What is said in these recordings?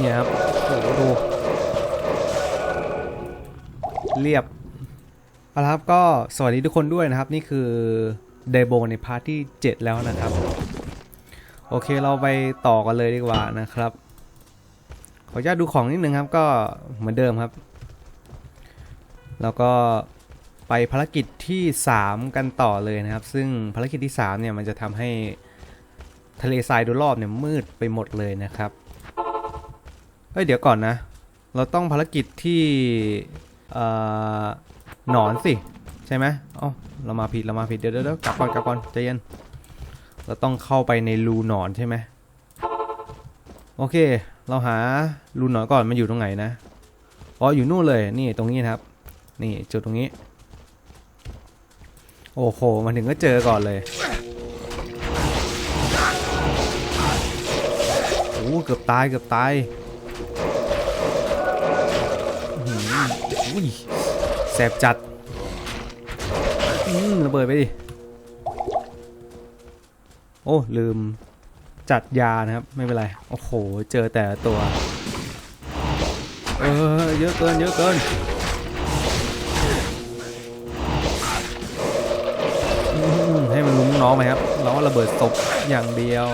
เนี่ยครับโอ้โหดู เรียบเอาละครับก็สวัสดีทุกคนด้วยนะครับ นี่คือเดโบในพาร์ทที่ 7 แล้วนะครับ โอเคเราไปต่อกันเลยดีกว่านะครับ ขออนุญาตดูของนิดนึงครับก็เหมือนเดิมครับ แล้วก็ไปภารกิจที่ 3 กันต่อเลยนะครับ ซึ่งภารกิจที่ 3 เนี่ยมันจะทำให้ทะเลทรายโดยรอบเนี่ยมืดไปหมดเลยนะครับ ฮ้ยเดี๋ยวก่อนนะ เราต้องภารกิจที่เอ่อหนอนสิ ใช่ไหมเอ้าเรามาผิดเรามาผิดเดี๋ยวเดี๋ยวเดี๋ยวกลับก่อนกลับก่อนใจเย็น เราต้องเข้าไปในรูหนอนใช่ไหมโอเค เราหารูหนอนก่อนมันอยู่ตรงไหนนะอ๋ออยู่นู่นเลยนี่ตรงนี้ครับ นี่จุดตรงนี้ โอ้โหมาถึงก็เจอก่อนเลยโอ้เกือบตายเกือบตาย อุ้ยแสบจัดระเบิดไปดิ โอ้ ลืมจัดยานะครับ ไม่เป็นไร โอ้โห เจอแต่ตัว เออ เยอะเกิน เยอะเกินให้มันลุ้มน้องไปครับเราก็ระเบิดศพอย่างเดียว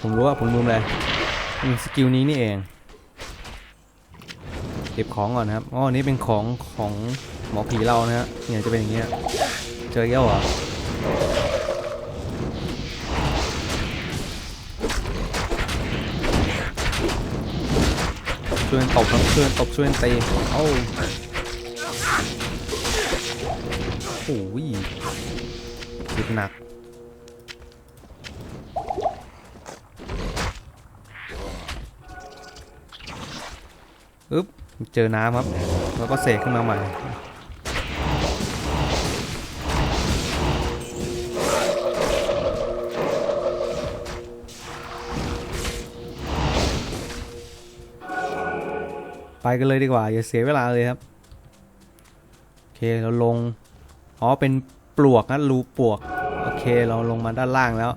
ผมรู้ว่าผมลืมเลยอืมสกิลนี้นี่เอง เก็บของก่อนนะครับอ๋อนี้เป็นของของหมอผีเรานะฮะเนี่ยจะเป็นอย่างเงี้ยเจอเยอะเหรอช่วยกันตบครับช่วยกันตบช่วยตีเอ้าโอ้ยเจ็บหนักอึ๊บ เจอน้ำครับ แล้วก็เสกขึ้นมาใหม่ ไปกันเลยดีกว่า อย่าเสียเวลาเลยครับ โอเคเราลง อ๋อ เป็นปลวกนะรูปลวก โอเคเราลงมาด้านล่างแล้ว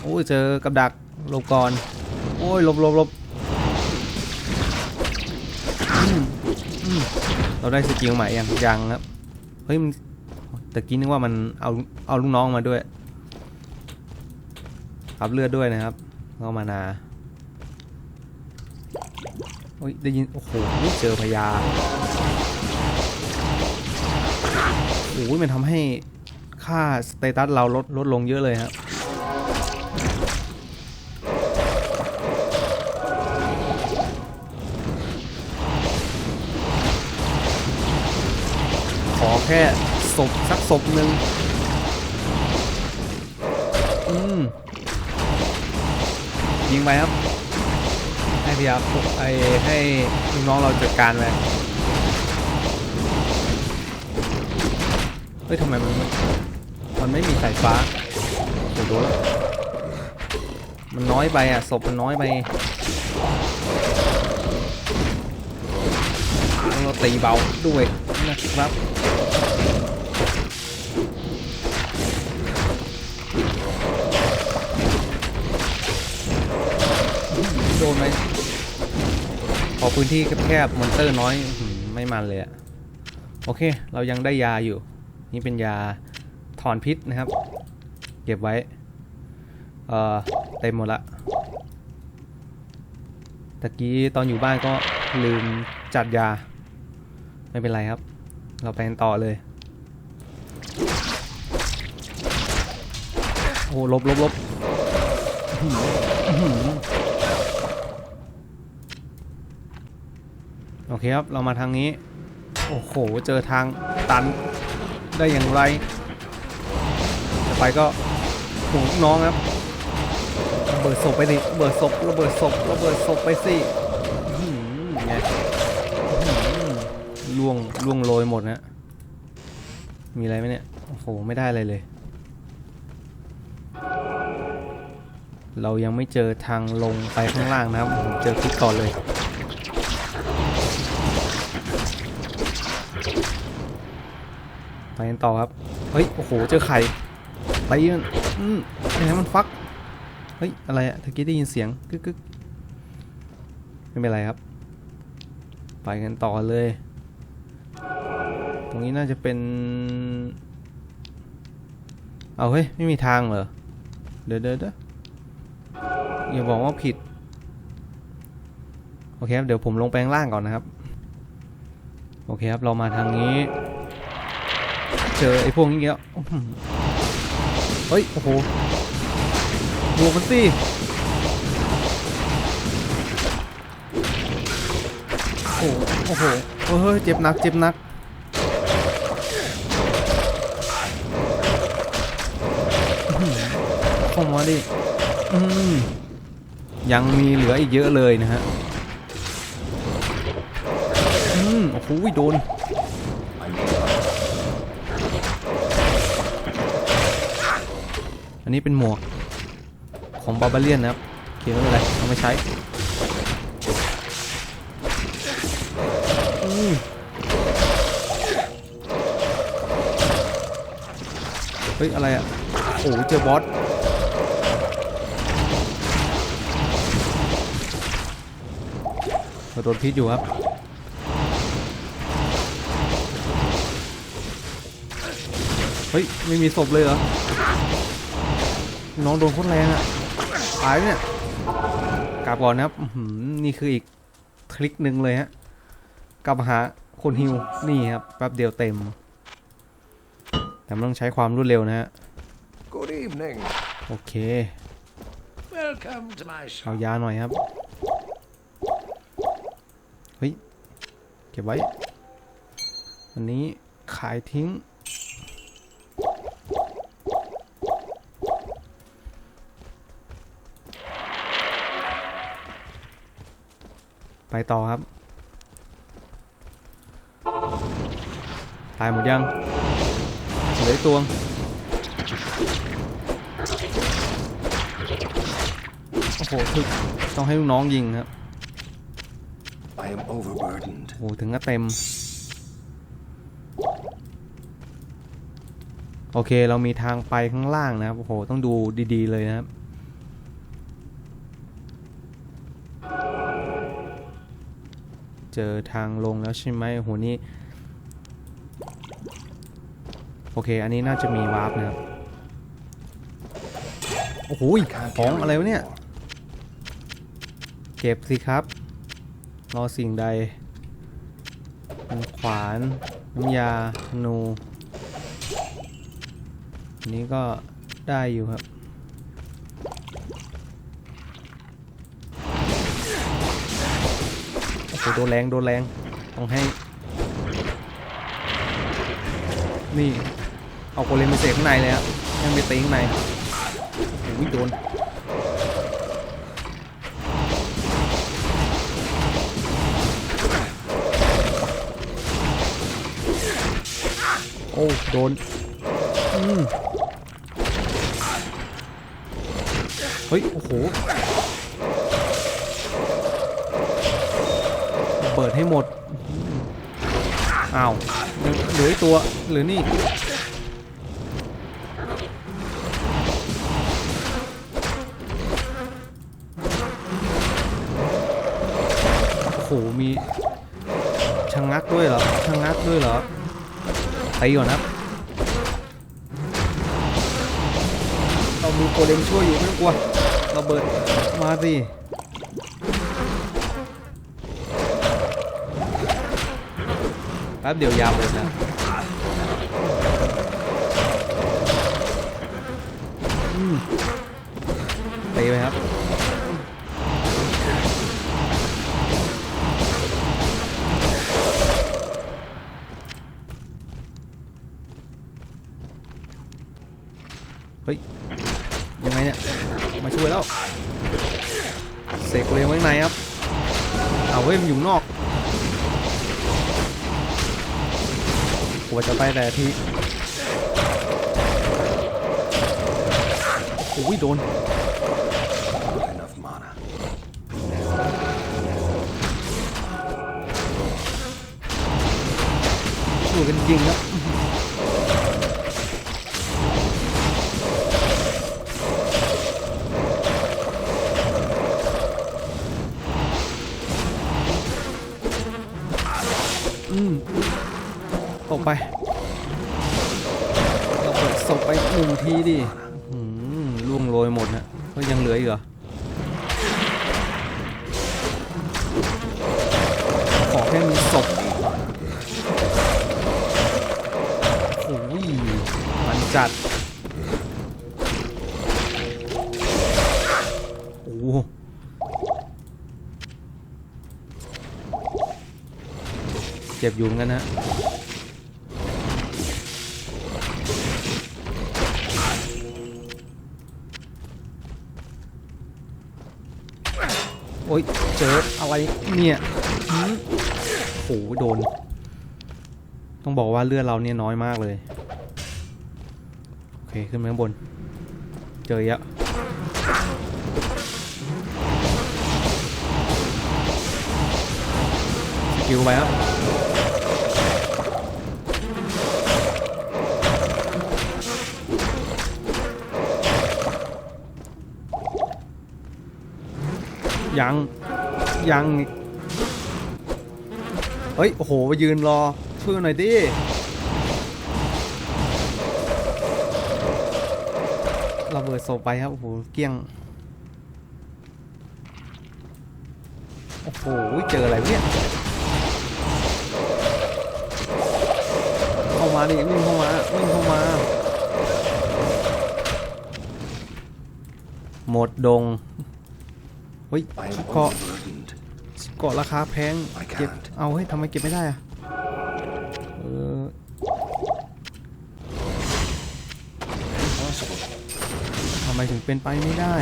โอ้ยเจอกับดักลบก่อน โอ้ยลบลบลบ ได้สกิลใหม่ยังยังครับ เฮ้ยมันตะกี้นึกว่ามันเอาเอาลูกน้องมาด้วยรับเลือดด้วยนะครับก็มานาโอ้ยได้ยิน โอ้โหเจอพญาโอ้ยมันทำให้ค่าสเตตัสเราลดลดลงเยอะเลยครับ แค่ศพสักศพหนึ่งอืมยิงไปครับ ให้พยายามไอ้ให้ลูกน้องเราจัดการไปเฮ้ยทำไมมันมันไม่มีสายฟ้าโอ้โหมันน้อยไปอะศพมันน้อยไปต้องเราตีเบาด้วยนะครับ โดนไหมพอพื้นที่แคบๆมอนเตอร์น้อยไม่มันเลยอะโอเค เรายังได้ยาอยู่ นี่เป็นยาถอนพิษนะครับ เก็บไว้ เอ่อ เต็มหมดละตะกี้ตอนอยู่บ้านก็ลืมจัดยา ไม่เป็นไรครับ เราไปกันต่อเลย โอ้ลบลบลบโอเคครับ เรามาทางนี้ โอ้โห เจอทางตันได้อย่างไรจะไปก็ห่วงลูกน้องครับเบิดศพไปดิเบิดศพระเบิดศพระเบิดศพไปสิ ล่วงล่วงโรยหมดนะมีอะไรไหมเนี่ย โอ้โห ไม่ได้อะไรเลย เรายังไม่เจอทางลงไปข้างล่างนะครับผมเจอคลิปก่อนเลย ไปกันต่อครับ เฮ้ย โอ้โห เจอไข่ ไปยืนอืมไอ้นั้นมันฟักไปฮ้ย อะไรอะตะกี้ได้ยินเสียงกึกกึกไม่เป็นไรครับ ไปกันต่อเลย รงนี้น่าจะเป็น เอาเฮ้ย ไม่มีทางเหรอ เดี๋ยวเดี๋ยวเด้อย่าบอกว่าผิด โอเคครับ เดี๋ยวผมลงไปข้างล่างก่อนนะครับ โอเคครับ เรามาทางนี้ เจอไอ้พวกนี้แล้วอื้อหือเฮ้ย โอ้โหดูมันสิโอ้โหโอ้โห เฮ้ย เจ็บหนัก เจ็บหนัก มาดิยังมีเหลืออีกเยอะเลยนะฮะอืมโอ้โหโดนอันนี้เป็นหมวกของบาบาเลียนนะครับเคไม่เป็นไรเอาไม่ใช้เฮ้ย อะไรอะ โอ้โหเจอบอส เราโดนพิษอยู่ครับ เฮ้ย ไม่มีศพเลยเหรอ น้องโดนโคตรแรงอะตายไหมเนี่ยกลับก่อนนะครับอื้อหือนี่คืออีกทริคหนึ่งเลยฮะ กลับมาหาคนฮิวนี่ครับแป๊บเดียวเต็ม แต่มันต้องใช้ความรวดเร็วนะฮะ Good evening. โอเค Welcome to my เอา shop. ยาหน่อยครับ เฮ้ย เก็บไว้ อันนี้ขายทิ้ง ไปต่อครับ ตายหมดยังเหลือตัวงโอ้โหถึกต้องให้ลูกน้องยิงครับ I am overburdened. โอ้โหถึงก็เต็ม โอเค เรามีทางไปข้างล่างนะครับ โอ้โห ต้องดูดีๆ เลยนะครับ เจอทางลงแล้วใช่ไหมโอ้โห นี่ โอเค อันนี้น่าจะมีวาร์ปนะครับ โอ้โห Can't ของ carry อะไรวะเนี่ย anymore. เก็บสิครับ รอสิ่งใดขวาน น้ำยาธนูอันนี้ก็ได้อยู่ครับโอ้โหโดนแรงโดนแรง ต้องให้ นี่ เอาโกเลมไปเสกข้างในเลยครับยังไปตีข้างในโอ้โหโดน โอ้โดนเฮ้ย โอ้โหเปิดให้หมด อ้าว เหลืออีกตัว หรือนี่ โอ้โห มีชะงงักด้วยเหรอชะงงักด้วยเหรอ ตีก่อนครับเราดูโกเลมช่วยอยู่ไม่ต้องกลัวระเบิดมาสิแป๊บเดียวยาวหมดแล้วอืมตีไปครับ ลัวจะไปแต่ที่โอ้ยโดนสู้กันยิงแล้ว ไประเบิดศพไปหนึ่งทีดิล่วงโรยหมดนะก็ยังเหลืออีกเหรอขอแค่มีศพโอ้ยมันจัดโอ้เจ็บอยู่เหมือนกันนะ เจออะไรเนี่ยโอ้โหโดน ต้องบอกว่าเลือดเราเนี่ยน้อยมากเลย โอเค ขึ้นไปข้างบน เจอเยอะสกิลไปครับยัง ยังอีกเฮ้ย โอ้โหไปยืนรอ ช่วยหน่อยดิเราเบิดศพไปครับ โอ้โห เกลี้ยง โอ้โห เจออะไรเนี่ย เข้ามาดิวิ่งเข้ามาวิ่งเข้ามา หมดดง เฮ้ย I am เกาะ overburdened. เกาะราคาแพงเก็บเอาเฮ้ยทำไมเก็บไม่ได้อะเออ Impossible. ทำไมถึงเป็นไปไม่ได้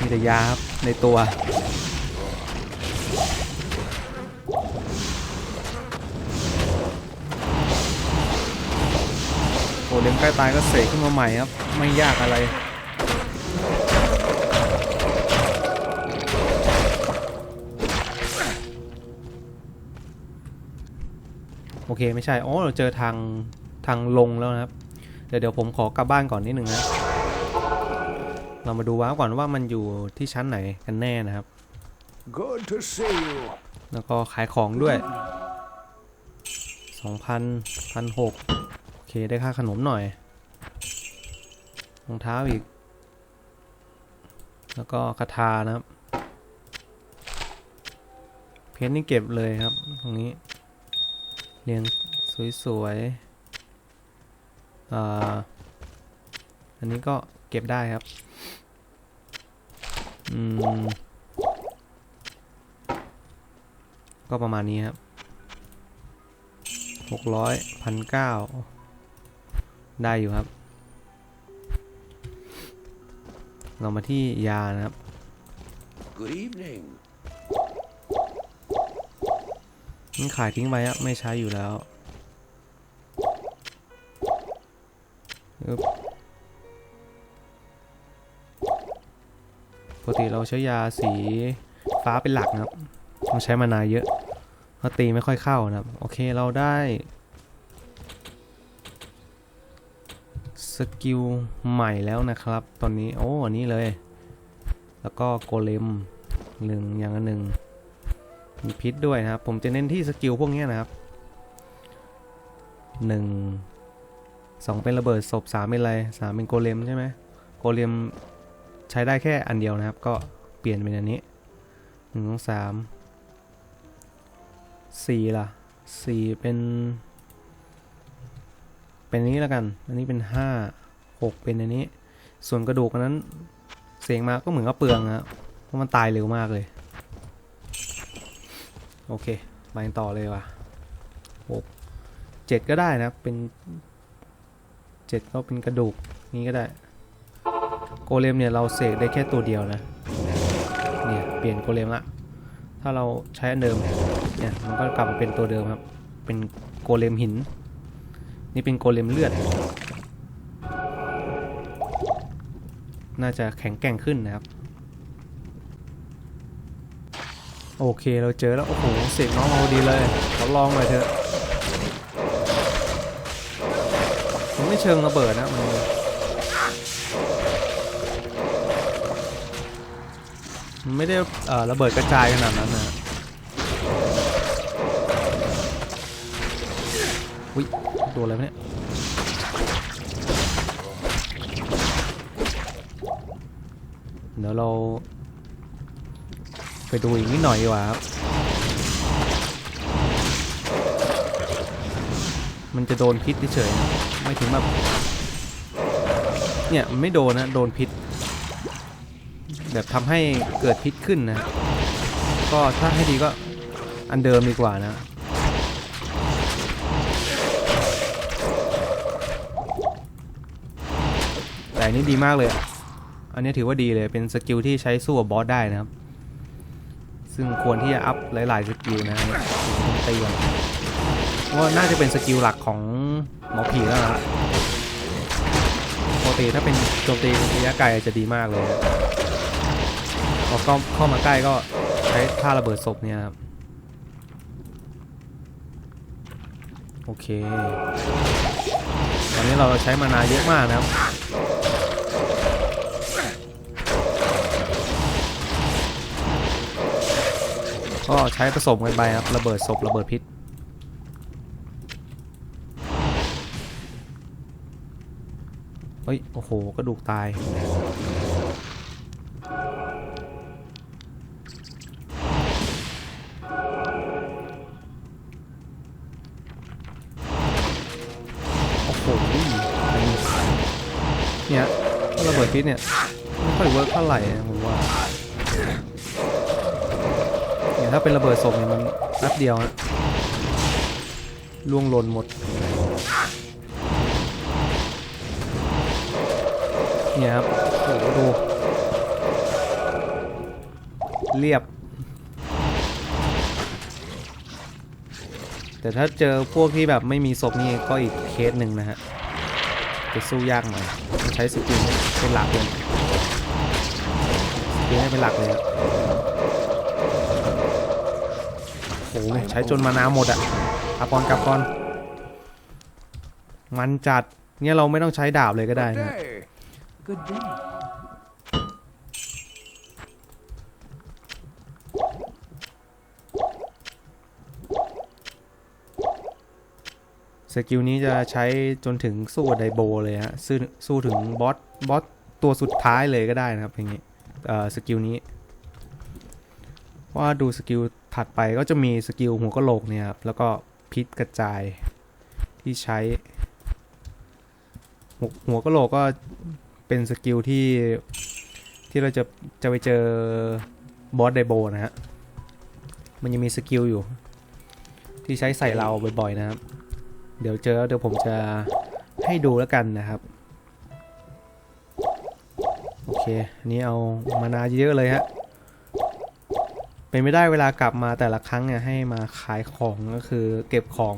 มีแต่ยาครับในตัวโอ้เล่มใกล้ตายก็เสกขึ้นมาใหม่ครับ ไม่ยากอะไร เคไม่ใช่อ๋อเราเจอทางทางลงแล้วนะครับ เดี๋ยวเดี๋ยวผมขอกลับบ้านก่อนนิดหนึ่งนะเรามาดูว้าวก่อนว่ามันอยู่ที่ชั้นไหนกันแน่นะครับ Good to see you. แล้วก็ขายของด้วยสองพันพันหกโอเคได้ค่าขนมหน่อยรองเท้าอีก แล้วก็คาถานะครับ เพชรนี่เก็บเลยครับ ตรงนี้ เรียงสวยๆอ่าอันนี้ก็เก็บได้ครับ อืม ก็ประมาณนี้ครับหกร้อยพันเก้าได้อยู่ครับ เรามาที่ยานะครับ Good evening. นี่ขายทิ้งไปอะไม่ใช้อยู่แล้วปกติเราใช้ยาสีฟ้าเป็นหลักนะครับต้องใช้มานาเยอะเพราะตีไม่ค่อยเข้านะครับ โอเคเราได้สกิลใหม่แล้วนะครับ ตอนนี้ โอ้ อันนี้เลย แล้วก็โกเลมหนึ่งอย่างละหนึ่ง มีพิษด้วยนะครับ ผมจะเน้นที่สกิลพวกนี้นะครับหนึ่งสองเป็นระเบิดศพสามเป็นอะไรสามเป็นโกเลมใช่ไหมโกเลมใช้ได้แค่อันเดียวนะครับ ก็เปลี่ยนเป็นอันนี้หนึ่งสองสามสี่ล่ะสี่เป็น เป็นนนี้แล้วกัน อันนี้เป็นห้าหกเป็นอันนี้ ส่วนกระดูกอันนั้นเสียงมาก็เหมือนกับเปลืองอะเพราะมันตายเร็วมากเลย โอเคไปต่อเลยว่ะหกเจ็ดก็ได้นะ เป็นเจ็ดก็เป็นกระดูกนี้ก็ได้ โกเลมเนี่ยเราเสกได้แค่ตัวเดียวนะ เนี่ย เปลี่ยนโกเลมละ ถ้าเราใช้อันเดิม เนี่ย มันก็กลับมาเป็นตัวเดิมครับ เป็นโกเลมหิน นี่เป็นโกเลมเลือด น่าจะแข็งแกร่งขึ้นนะครับ โอเคเราเจอแล้ว โอ้โห เสียงน้องเอาดีเลยเราลองหน่อยเถอะมันไม่เชิงระเบิดนะมันไม่ได้ระเบิดกระจายขนาดนั้นนะอุ้ยตัวอะไรเนี่ยเดี๋ยวเรา ไปดูอีกนิดหน่อยดีกว่าครับ มันจะโดนพิษเฉยๆนะไม่ถึงแบบเนี่ยไม่โดนนะโดนพิษ แบบทำให้เกิดพิษขึ้นนะ ก็ถ้าให้ดีก็อันเดิมดีกว่านะแต่นี้ดีมากเลยอะอันนี้ถือว่าดีเลย เป็นสกิลที่ใช้สู้กับบอสได้นะครับ ซึ่งควรที่จะอัพหลาย ๆ สกิลนะเนี่ยตีก่อนเพราะว่าน่าจะเป็นสกิลหลักของหมอผีแล้วนะปกติถ้าเป็นโจมตีระยะไกลจะดีมากเลยพอเข้าเข้ามาใกล้ก็ใช้ท่าระเบิดศพเนี่ยครับโอเค ตอนนี้เราใช้มานาเยอะมากนะครับ ก็ใช้ผสมกันไปครับระเบิดศพระเบิดพิษเฮ้ย โอ้โห กระดูกตาย โอ้โหเนี่ยระเบิดพิษเนี่ย เป็นระเบิดศพเนี่ยมันแป๊บเดียวนะล่วงหล่นหมด เนี่ยครับโอ้โหดู เรียบ แต่ถ้าเจอพวกที่แบบไม่มีศพนี่ก็อีกเคสหนึ่งนะฮะ จะสู้ยากหน่อยใช้สกิลเป็นหลักเลยสกิลให้เป็นหลักเลยอะ โอ้ใช้จนมานาหมดอะกลับก่อนกลับก่อน มันจัดเนี่ยเราไม่ต้องใช้ดาบเลยก็ได้นะ Good day. สกิลนี้จะใช้จนถึงสู้ไดโบเลยฮะสู้สู้ถึงบอสบอสตัวสุดท้ายเลยก็ได้นะครับอย่างงี้เอ่อสกิลนี้ ว่าดูสกิลถัดไปก็จะมีสกิลหัวกะโหลกเนี่ยครับ แล้วก็พิษกระจายที่ใช้ หัวกะโหลกก็เป็นสกิลที่ที่เราจะจะไปเจอบอสไดโบนะฮะ มันยังมีสกิลอยู่ ที่ใช้ใส่เราบ่อยๆนะครับ เดี๋ยวเจอเดี๋ยวผมจะให้ดูแล้วกันนะครับ โอเคอันนี้เอามานาเยอะเลยฮะ เป็นไม่ได้เวลากลับมาแต่ละครั้งเนี่ยให้มาขายของก็คือเก็บของ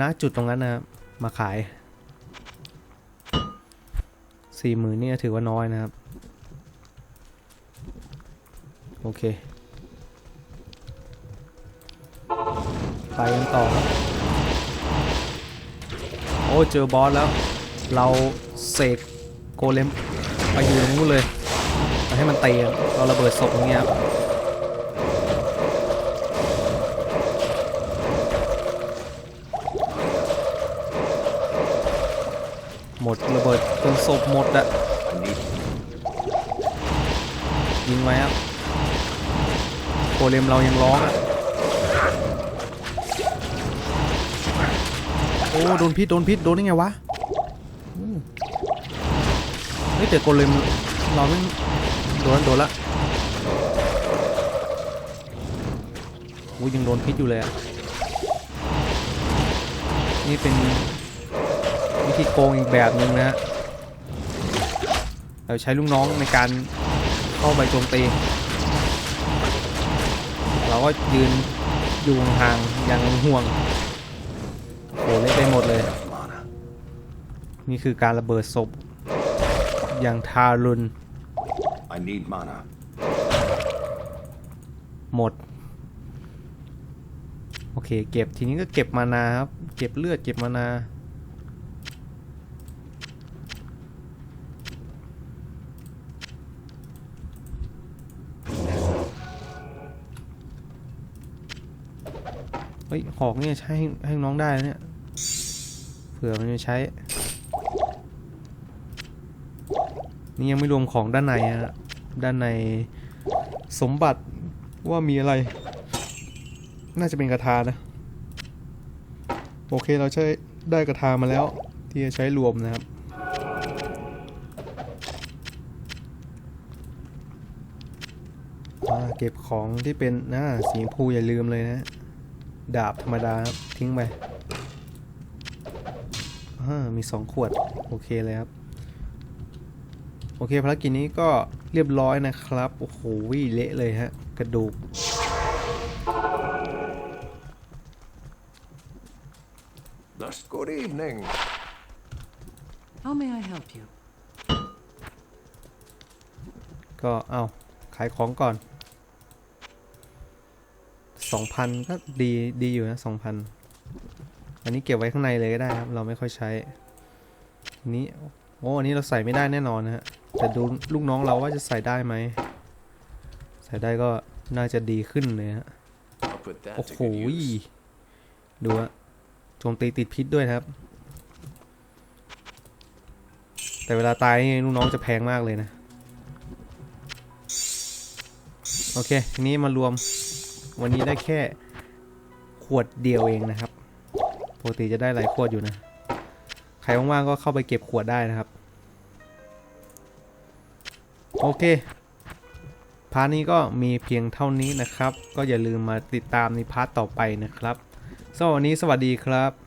ณจุดตรงนั้นนะมาขายสี่หมื่นนี่ถือว่าน้อยนะครับ โอเค ไปกันต่อ โอ้เจอบอสแล้ว เราเสกโกเลมไปอยู่ตรงนู้นเลยให้มันเตีกันเราระเบิดศพอย่างเงี้ยครับ ดระเบิดจนศพหมดอะยิงไว้ครับโกเลมเรายังร้องอะโอ้โดนพิษโดนพิษโดนได้ไงวะเฮ้ยแต่โกเลมเราไม่โดนโดนละอู้ยังโดนพิษอยู่เลยอะนี่เป็น วิธีโกงอีกแบบหนึ่งนะฮะเราใช้ลูกน้องในการเข้าไปโจมตี เราก็ยืนอยู่ห่างๆอย่างห่วงโอ้เละไปหมดเลย mana. นี่คือการระเบิดศพ อย่างทารุณ I need mana. หมด โอเค เก็บทีนี้ก็เก็บมานาครับ เก็บเลือดเก็บมานา ฮ้ยหอกเนี่ยใช้ให้ให้น้องได้เนี่ย เผื่อมันจะใช้ นี่ยังไม่รวมของด้านในฮะด้านในสมบัติว่ามีอะไร น่าจะเป็นกระทานะ โอเคเราใช้ได้กระทามาแล้ว ที่จะใช้รวมนะครับอาเก็บของที่เป็นนะสีพูอย่าลืมเลยนะ ดาบธรรมดาครับทิ้งไปอ่ามีสองขวด โอเคเลยครับ โอเคภารกิจนี้ก็เรียบร้อยนะครับ โอ้โหเละเลยฮะ กระดูก Thus, good evening. How may I help you? ก็เอาขายของก่อน สองพันก็ดีดีอยู่นะสองพันอันนี้เก็บไว้ข้างในเลยก็ได้ครับ เราไม่ค่อยใช้อันนี้โอ้อันนี้เราใส่ไม่ได้แน่นอนนะฮะแต่ดูลูกน้องเราว่าจะใส่ได้ไหมใส่ได้ก็น่าจะดีขึ้นเลยฮะ I'll put that โอ้ to โห good use. ดูฮะโจมตีติดพิษด้วยนะครับ แต่เวลาตายนี่ลูกน้องจะแพงมากเลยนะ โอเคทีนี้มารวม วันนี้ได้แค่ขวดเดียวเองนะครับปกติจะได้หลายขวดอยู่นะ ใครว่างๆก็เข้าไปเก็บขวดได้นะครับ โอเคพาร์ทนี้ก็มีเพียงเท่านี้นะครับ ก็อย่าลืมมาติดตามในพาร์ทต่อไปนะครับสำหรับวันนี้สวัสดีครับ